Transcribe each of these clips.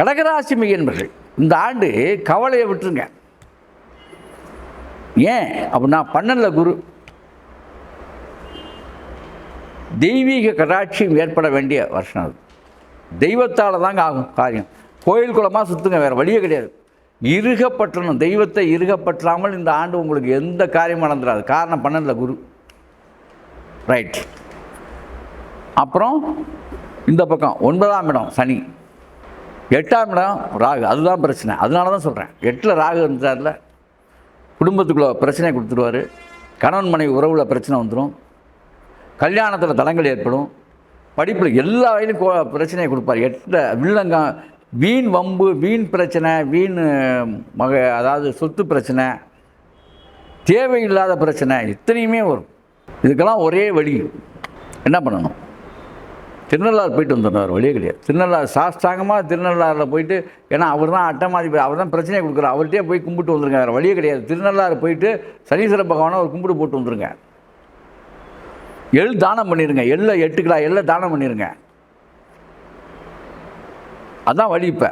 கடகராசி மையன்பர்கள் இந்த ஆண்டு கவலையை விட்டுருங்க. ஏன் அப்படின்னா பன்னெண்டில் குரு. தெய்வீக கடாட்சியம் ஏற்பட வேண்டிய வருஷம் அது. தெய்வத்தால் தாங்க ஆகும் காரியம். கோயில் குளமாக சுற்றுங்க வேறு வழியே கிடையாது. இருகப்பற்றணும் தெய்வத்தை இருகப்பற்றாமல் இந்த ஆண்டு உங்களுக்கு எந்த காரியமும் நடந்துடாது காரணம் பன்னெண்டில் குரு. ரைட் அப்புறம் இந்த பக்கம் ஒன்பதாம் இடம் சனி. எட்டாம் இடம் ராகு. அதுதான் பிரச்சனை. அதனால தான் சொல்கிறேன் எட்டில் ராகு இருந்தார்ல குடும்பத்துக்குள்ளே பிரச்சனை கொடுத்துருவாரு. கணவன் மனைவி உறவில் பிரச்சனை வந்துடும் கல்யாணத்தில் தடங்கள் ஏற்படும். படிப்பில் எல்லா வகையிலும் கோ- பிரச்சனையை கொடுப்பார். எட்டில் வில்லங்க வீண் வம்பு வீண் பிரச்சனை வீண் மக அதாவது சொத்து பிரச்சனை தேவையில்லாத பிரச்சனை இத்தனையுமே வரும். இதுக்கெல்லாம் ஒரே வழி. என்ன பண்ணணும்? திருநள்ளாறு போயிட்டு வந்துடுறார் வழியே கிடையாது. திருநள்ளாறு சாஸ்தாங்கமாக திருநள்ளாறில் போயிட்டு ஏன்னா அவர் தான் அட்டமாதிபதி அவர் தான் பிரச்சனையை கொடுக்குறார். அவர்கிட்டே போய் கும்பிட்டு வந்துருங்க வேறு வழியே கிடையாது. திருநள்ளாறு போயிட்டு சனீஸ்வர பகவானை ஒரு கும்பிட்டு போட்டு வந்துருங்க. எள் தானம் பண்ணிடுங்க எள்ள எட்டு கிலோ எள்ள தானம் பண்ணிடுங்க அதான் வழி இப்போ.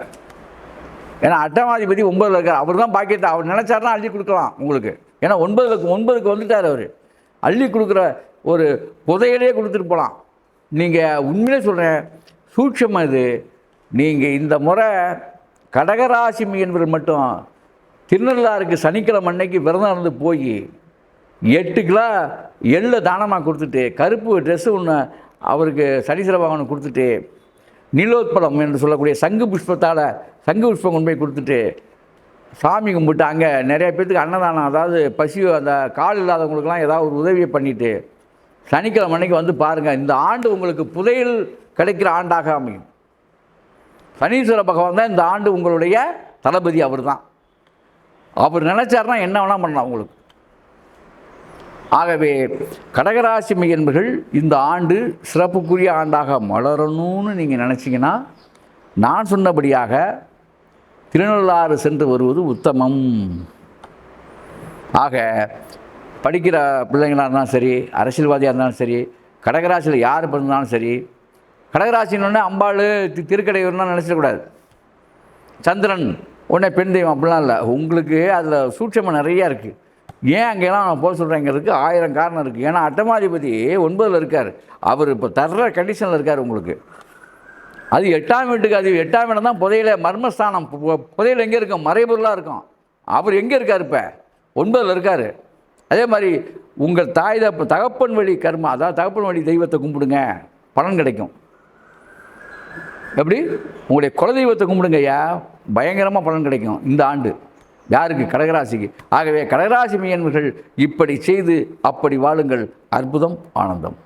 ஏன்னா அட்டமாதிபதி ஒன்பதில் இருக்கார். அவர் தான் பாக்கியத்தை அவர் நினச்சாருன்னா அள்ளி கொடுக்கலாம் உங்களுக்கு. ஏன்னா ஒன்பதுக்கு ஒன்பதுக்கு வந்துட்டார் அவர். அள்ளி கொடுக்குற ஒரு புதையலே கொடுத்துட்டு போகலாம் நீங்கள் உண்மையிலே சொல்கிறேன் சூட்சம் இது. நீங்கள் இந்த முறை கடகராசி என்பவர் மட்டும் திருநள்ளாருக்கு சனிக்கிழமை அன்னைக்கு விரதம் இருந்து போய் எட்டு கிலோ எள்ளை தானமாக கொடுத்துட்டு கருப்பு ட்ரெஸ்ஸு ஒன்று அவருக்கு சனீஸ்வர பகவான் கொடுத்துட்டு நீலோத்பலம் என்று சொல்லக்கூடிய சங்கு புஷ்பத்தால் சங்கு புஷ்பம் கொண்டு போய் கொடுத்துட்டு சாமி கும்பிட்டு அங்கே நிறைய பேர்த்துக்கு அன்னதானம் அதாவது பசி அந்த கால் இல்லாதவங்களுக்கெல்லாம் ஏதாவது ஒரு உதவியை பண்ணிவிட்டு சனிக்கிழமை அன்னைக்கு வந்து பாருங்கள் இந்த ஆண்டு உங்களுக்கு புதையல் கிடைக்கிற ஆண்டாக அமையும். சனீஸ்வர பகவான் தான் இந்த ஆண்டு உங்களுடைய தளபதி அவர் தான். அவர் நினச்சாருன்னா என்ன வேணால் பண்ணலாம் உங்களுக்கு. ஆகவே கடகராசி மையன்பர்கள் இந்த ஆண்டு சிறப்புக்குரிய ஆண்டாக மலரணும்னு நீங்கள் நினச்சிங்கன்னா நான் சொன்னபடியாக திருநள்ளாறு சென்று வருவது உத்தமம். ஆக படிக்கிற பிள்ளைங்களாக இருந்தாலும் சரி அரசியல்வாதியாக இருந்தாலும் சரி கடகராசியில் யார் பிறந்தாலும் சரி கடகராசின்னு அம்பாள் தி- திருக்கடையூர்னா நினச்சிடக்கூடாது. சந்திரன் உடனே பெண் தெய்வம் அப்படிலாம் இல்லை. உங்களுக்கு அதில் சூட்சமம் நிறையா இருக்குது ஏன் அங்கெல்லாம் நான் போக சொல்கிறேங்கிறதுக்கு ஆயிரம் காரணம் இருக்குது ஏன்னா அட்டமாதிபதி ஒன்பதில் இருக்கார். அவர் இப்போ தர்ற கண்டிஷனில் இருக்கார் உங்களுக்கு. அது எட்டாம் வீட்டுக்கு அது எட்டாம் இடம் தான் புதையில மர்மஸ்தானம். பு- எங்கே இருக்கும்? மறைபொருளாக இருக்கும். அவர் எங்கே இருக்கார் இப்போ? ஒன்பதில் இருக்கார். அதே மாதிரி உங்கள் தாய் தப்ப தகப்பன் வழி கர்மா அதாவது தகப்பன் வழி தெய்வத்தை கும்பிடுங்க பலன் கிடைக்கும். எப்படி? உங்களுடைய குலதெய்வத்தை கும்பிடுங்க ஐயா பயங்கரமாக பலன் கிடைக்கும் இந்த ஆண்டு. யாருக்கு? கடகராசிக்கு. ஆகவே கடகராசி மீனவர்கள் இப்படி செய்து அப்படி வாழுங்கள். அற்புதம் ஆனந்தம்.